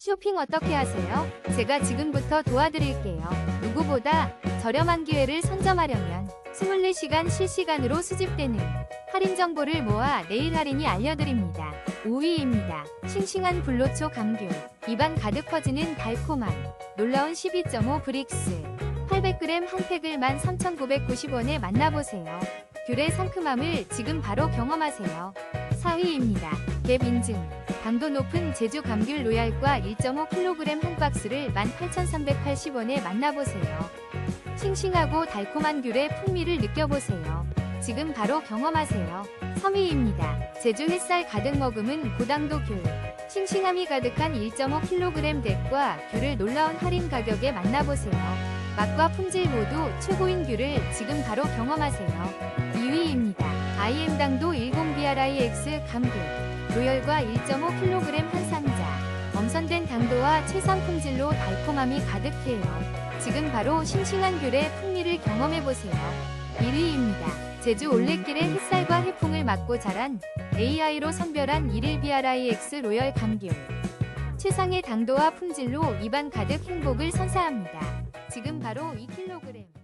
쇼핑 어떻게 하세요? 제가 지금부터 도와드릴게요. 누구보다 저렴한 기회를 선점하려면 24시간 실시간으로 수집되는 할인 정보를 모아 내일 할인이 알려드립니다. 5위입니다. 싱싱한 불로초 감귤. 입안 가득 퍼지는 달콤함. 놀라운 12.5 브릭스. 800g 한 팩을 13,990원에 만나보세요. 귤의 상큼함을 지금 바로 경험하세요. 4위입니다. 갭 인증. 당도 높은 제주 감귤 로얄과 1.5kg 한 박스를 18,380원에 만나보세요. 싱싱하고 달콤한 귤의 풍미를 느껴보세요. 지금 바로 경험하세요. 3위입니다. 제주 햇살 가득 머금은 고당도 귤. 싱싱함이 가득한 1.5kg 덱과 귤을 놀라운 할인 가격에 만나보세요. 맛과 품질 모두 최고인 귤을 지금 바로 경험하세요. 2위입니다. IM당도 10BRIX 감귤. 로열과 1.5kg 한 상자. 엄선된 당도와 최상 품질로 달콤함이 가득해요. 지금 바로 싱싱한 귤의 풍미를 경험해보세요. 1위입니다. 제주 올레길의 햇살과 해풍을 맞고 자란 AI로 선별한 1일 BRIX 로열 감귤. 최상의 당도와 품질로 입안 가득 행복을 선사합니다. 지금 바로 2kg.